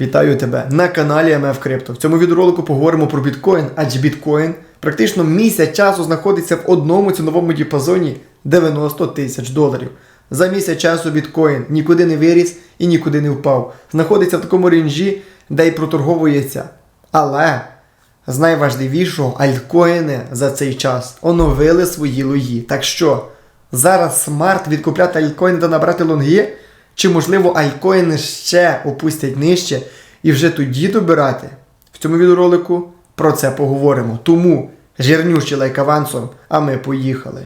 Вітаю тебе на каналі МФ Crypto. В цьому відеоролику поговоримо про біткоін, адже біткоін практично місяць часу знаходиться в одному ціновому діапазоні 90 тисяч доларів. За місяць часу біткоін нікуди не виріс і нікуди не впав. Знаходиться в такому ренжі, де й проторговується. Але з найважливішого, альткоїни за цей час оновили свої лої. Так що зараз смарт відкупляти альткоїни та набрати лонги? Чи можливо альткоїни ще опустять нижче і вже тоді добирати? В цьому відеоролику про це поговоримо. Тому жирнющий лайк авансом, а ми поїхали.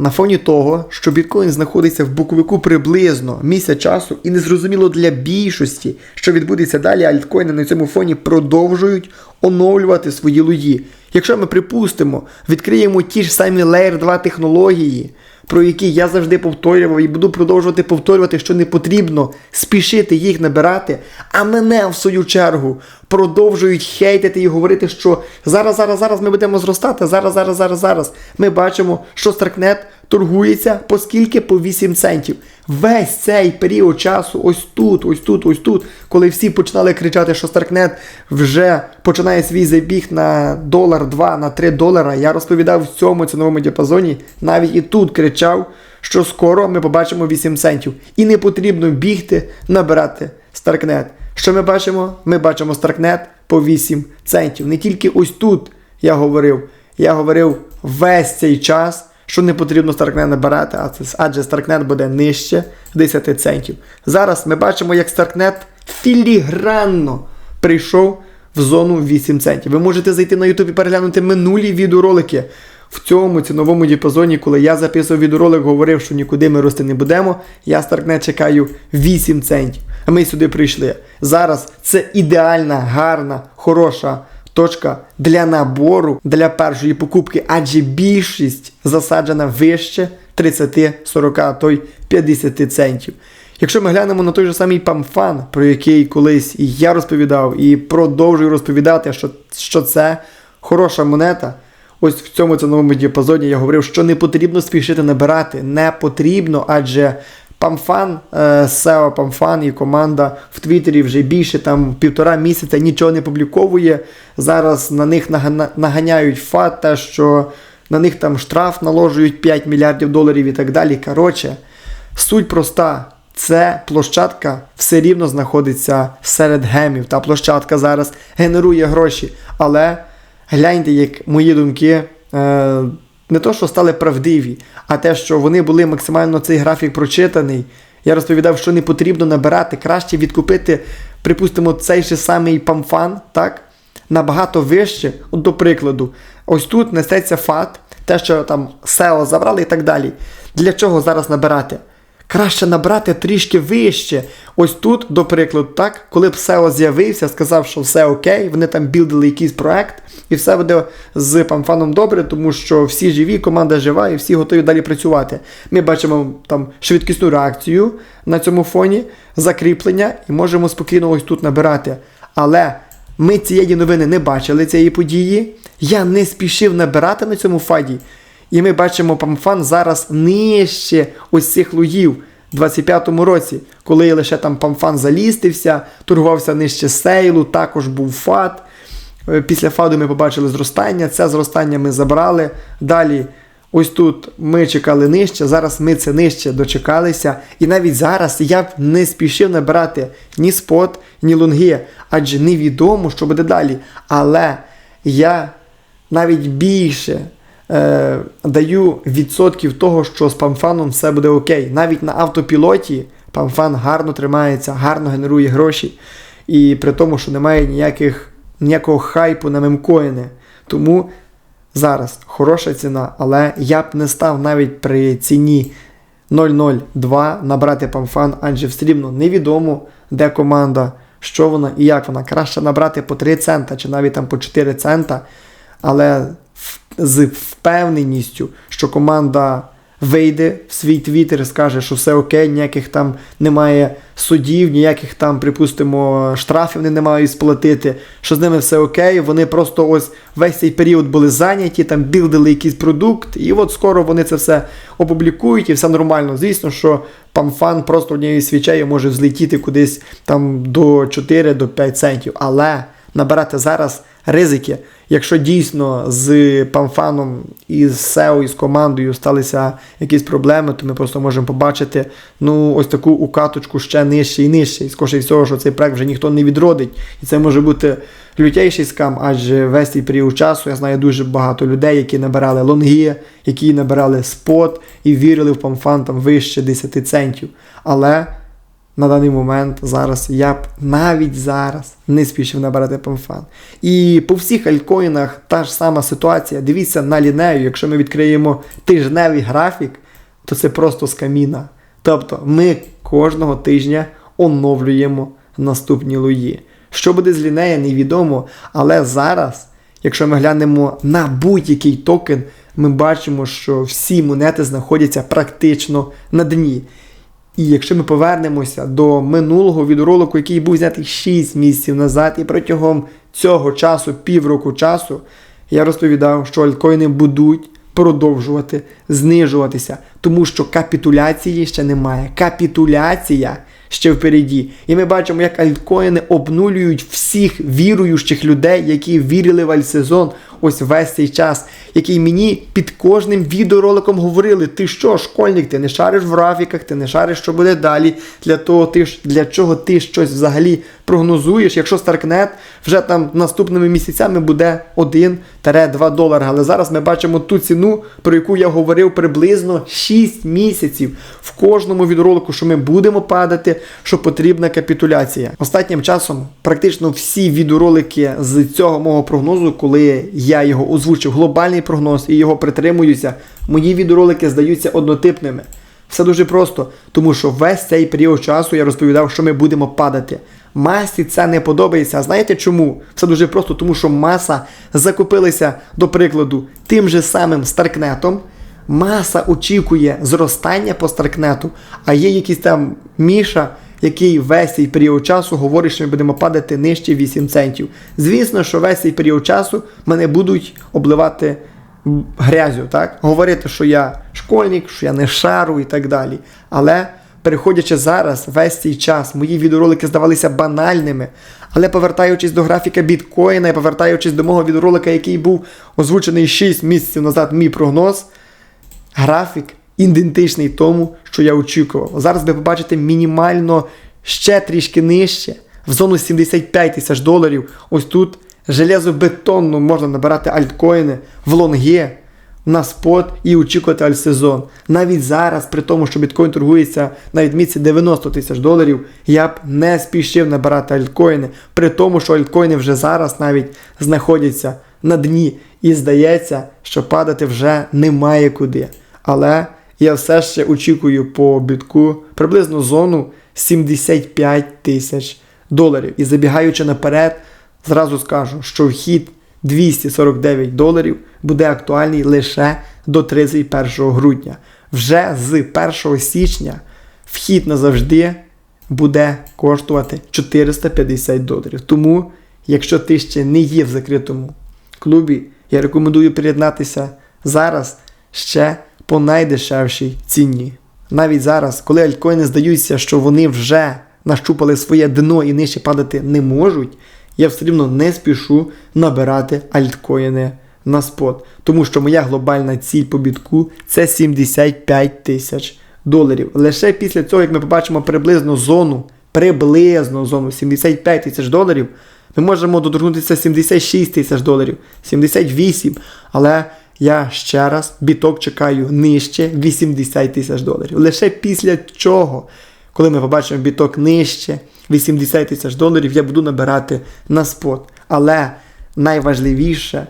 На фоні того, що біткоін знаходиться в буковику приблизно місяць часу, і незрозуміло для більшості, що відбудеться далі, альткоїни на цьому фоні продовжують оновлювати свої луї. Якщо ми припустимо, відкриємо ті ж самі Layer 2 технології, про які я завжди повторював і буду продовжувати повторювати, що не потрібно спішити їх набирати, а мене в свою чергу продовжують хейтити і говорити, що зараз, зараз, зараз ми будемо зростати, зараз, зараз, зараз, зараз. Ми бачимо, що Старкнет торгується по скільки? По 8 центів. Весь цей період часу, ось тут, ось тут, ось тут, коли всі починали кричати, що Старкнет вже починає свій забіг на долар, 2, на 3 долара. Я розповідав в цьому ціновому діапазоні, навіть і тут кричав, що скоро ми побачимо 8 центів. І не потрібно бігти, набирати Старкнет. Що ми бачимо? Ми бачимо Старкнет по 8 центів. Не тільки ось тут я говорив, я говорив весь цей час що не потрібно Старкнет набирати, адже Старкнет буде нижче 10 центів. Зараз ми бачимо, як Старкнет філігранно прийшов в зону 8 центів. Ви можете зайти на YouTube і переглянути минулі відеоролики. В цьому ціновому діапазоні, коли я записував відеоролик, говорив, що нікуди ми рости не будемо. Я Старкнет чекаю 8 центів. А ми сюди прийшли. Зараз це ідеальна, гарна, хороша точка для набору для першої покупки, адже більшість засаджена вище 30, 40, а то й 50 центів. Якщо ми глянемо на той же самий памфан, про який колись я розповідав, і продовжую розповідати, що, що це хороша монета. Ось в цьому ціновому діапазоні я говорив, що не потрібно спішити набирати. Не потрібно, адже Памфан, SEO е, Памфан і команда в Твіттері вже більше там півтора місяця нічого не публіковує. Зараз на них наганяють фат, те, що на них там штраф наложують 5 мільярдів доларів і так далі. Коротше, суть проста. Це площадка все рівно знаходиться серед гемів. Та площадка зараз генерує гроші. Але гляньте, як мої думки. Е не то, що стали правдиві, а те, що вони були максимально цей графік прочитаний. Я розповідав, що не потрібно набирати, краще відкупити, припустимо, цей же самий памфан, так? Набагато вище, от до прикладу, ось тут несеться фат, те, що там SEO забрали і так далі. Для чого зараз набирати? Краще набрати трішки вище. Ось тут, до прикладу, так, коли б SEO з'явився, сказав, що все окей, вони там білдили якийсь проект, і все буде з памфаном добре, тому що всі живі, команда жива і всі готові далі працювати. Ми бачимо там швидкісну реакцію на цьому фоні, закріплення і можемо спокійно ось тут набирати. Але ми цієї новини не бачили, цієї події. Я не спішив набирати на цьому фаді. І ми бачимо памфан зараз нижче ось цих луїв. У 25-му році, коли лише там памфан залістився, торгувався нижче сейлу, також був фат. Е, після фаду ми побачили зростання. Це зростання ми забрали. Далі, ось тут ми чекали нижче, зараз ми це нижче дочекалися. І навіть зараз я б не спішив набирати ні спот, ні лонги, адже невідомо, що буде далі. Але я навіть більше е, даю відсотків того, що з памфаном все буде окей. Навіть на автопілоті памфан гарно тримається, гарно генерує гроші. І при тому, що немає ніяких, ніякого хайпу на мемкоїни. Тому зараз хороша ціна, але я б не став навіть при ціні 0,02 набрати памфан, адже все рівно невідомо, де команда, що вона і як вона. Краще набрати по 3 цента чи навіть там по 4 цента. Але з впевненістю, що команда вийде в свій твіттер скаже, що все окей, ніяких там немає судів, ніяких там, припустимо, штрафів не мають сплатити, що з ними все окей. Вони просто ось весь цей період були зайняті, там білдили якийсь продукт, і от скоро вони це все опублікують і все нормально. Звісно, що памфан просто однією свічею може взлетіти кудись там до 4 до 5 центів. Але набирати зараз ризики. Якщо дійсно з памфаном і з SEO, і з командою сталися якісь проблеми, то ми просто можемо побачити ну ось таку укаточку ще нижче і нижче. І скоріше всього, що цей проект вже ніхто не відродить. І це може бути лютейший скам, адже весь цей період часу я знаю дуже багато людей, які набирали лонги, які набирали спот і вірили в памфан там вище 10 центів. Але на даний момент зараз я б навіть зараз не спішив набирати памфан. І по всіх альткоїнах та ж сама ситуація. Дивіться на лінею, якщо ми відкриємо тижневий графік, то це просто з каміна. Тобто ми кожного тижня оновлюємо наступні лої. Що буде з лінея, невідомо. Але зараз, якщо ми глянемо на будь-який токен, ми бачимо, що всі монети знаходяться практично на дні. І якщо ми повернемося до минулого відеоролику, який був знятий 6 місяців назад, і протягом цього часу, півроку часу, я розповідав, що альткоїни будуть продовжувати знижуватися, тому що капітуляції ще немає. Капітуляція ще впереді. І ми бачимо, як альткоїни обнулюють всіх віруючих людей, які вірили в альсезон ось весь цей час, який мені під кожним відеороликом говорили: ти що, школьник, ти не шариш в графіках, ти не шариш, що буде далі. Для того ти ж для чого ти щось взагалі прогнозуєш, якщо Старкнет вже там наступними місяцями буде 1-2 долари. Але зараз ми бачимо ту ціну, про яку я говорив приблизно 6 місяців в кожному відеоролику, що ми будемо падати, що потрібна капітуляція. Останнім часом практично всі відеоролики з цього мого прогнозу, коли я його озвучив, глобальний прогноз і його притримуюся, мої відеоролики здаються однотипними. Все дуже просто, тому що весь цей період часу я розповідав, що ми будемо падати. Масі це не подобається. Знаєте чому? Все дуже просто, тому що маса закупилася, до прикладу, тим же самим Старкнетом. Маса очікує зростання по Старкнету, а є якийсь там Міша, який весь цей період часу говорить, що ми будемо падати нижче 8 центів. Звісно, що весь цей період часу мене будуть обливати грязю, так? Говорити, що я школьник, що я не шару і так далі. Але переходячи зараз, весь цей час, мої відеоролики здавалися банальними. Але повертаючись до графіка біткоїна і повертаючись до мого відеоролика, який був озвучений 6 місяців назад, мій прогноз, графік ідентичний тому, що я очікував. Зараз ви побачите мінімально ще трішки нижче, в зону 75 тисяч доларів. Ось тут железобетонно можна набирати альткоїни в лонге, на спот і очікувати альсезон. Навіть зараз, при тому, що біткоін торгується на відмітці 90 тисяч доларів, я б не спішив набирати альткоїни, при тому, що альткоїни вже зараз навіть знаходяться на дні. І здається, що падати вже немає куди. Але я все ще очікую по бітку приблизно зону 75 тисяч доларів. І забігаючи наперед, зразу скажу, що вхід 249 доларів буде актуальний лише до 31 грудня. Вже з 1 січня вхід назавжди буде коштувати 450 доларів. Тому, якщо ти ще не є в закритому клубі, я рекомендую приєднатися зараз ще по найдешевшій ціні. Навіть зараз, коли альткоїни здаються, що вони вже нащупали своє дно і нижче падати не можуть, я все рівно не спішу набирати альткоїни на спот. Тому що моя глобальна ціль по бітку це 75 тисяч доларів. Лише після цього, як ми побачимо приблизно зону, приблизно зону 75 тисяч доларів, ми можемо доторкнутися 76 тисяч доларів, 78, але я ще раз біток чекаю нижче 80 тисяч доларів. Лише після чого, коли ми побачимо біток нижче 80 тисяч доларів, я буду набирати на спот. Але найважливіше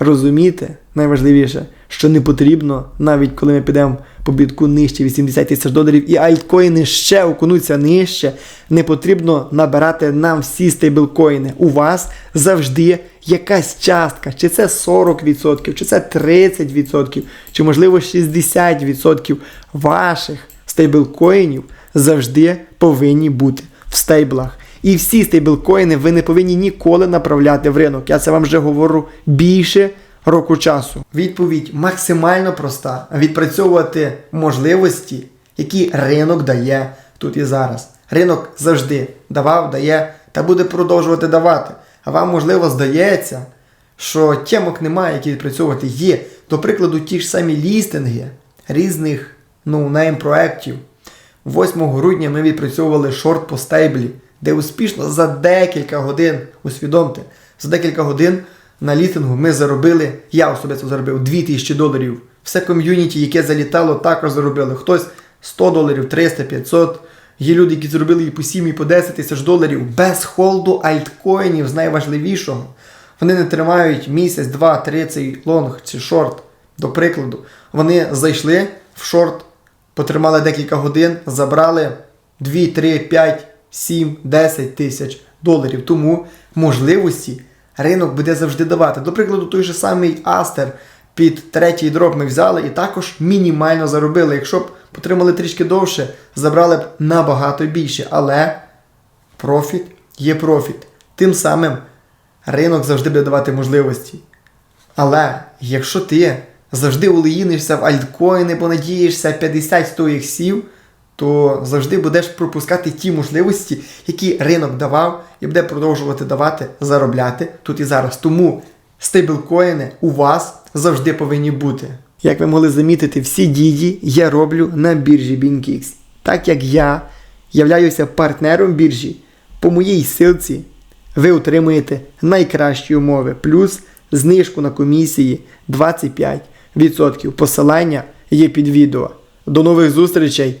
розуміти, найважливіше, що не потрібно, навіть коли ми підемо по бітку нижче 80 тисяч доларів, і альткоїни ще окунуться нижче, не потрібно набирати нам всі стейблкоїни. У вас завжди якась частка, чи це 40%, чи це 30%, чи можливо 60% ваших стейблкоїнів завжди повинні бути в стейблах. І всі стейблкоїни ви не повинні ніколи направляти в ринок. Я це вам вже говорю більше року часу. Відповідь максимально проста: відпрацьовувати можливості, які ринок дає тут і зараз. Ринок завжди давав, дає та буде продовжувати давати. А вам, можливо, здається, що темок немає, які відпрацьовувати є. До прикладу, ті ж самі лістинги різних ноунейм проєктів. 8 грудня ми відпрацьовували шорт по стейблі, де успішно за декілька годин, усвідомте, за декілька годин на лістингу ми заробили, я особисто заробив 2000 доларів. Все ком'юніті, яке залітало, також заробили. Хтось 100 доларів, 300, 500. Є люди, які зробили і по 7, і по 10 тисяч доларів без холду альткоїнів з найважливішого. Вони не тримають місяць, два, три цей лонг чи шорт. До прикладу, вони зайшли в шорт, потримали декілька годин, забрали 2, 3, 5, 7, 10 тисяч доларів. Тому можливості ринок буде завжди давати. До прикладу, той же самий Астер під третій дроп ми взяли і також мінімально заробили. Якщо б потримали трішки довше, забрали б набагато більше. Але профіт є профіт. Тим самим ринок завжди буде давати можливості. Але якщо ти завжди улеїнишся в альткоїни, понадієшся 50-100 іксів, то завжди будеш пропускати ті можливості, які ринок давав, і буде продовжувати давати, заробляти тут і зараз. Тому стейблкоїни у вас завжди повинні бути. Як ви могли замітити, всі дії я роблю на біржі BinkX. Так як я являюся партнером біржі, по моїй силці ви отримуєте найкращі умови, плюс знижку на комісії 25%. Посилання є під відео. До нових зустрічей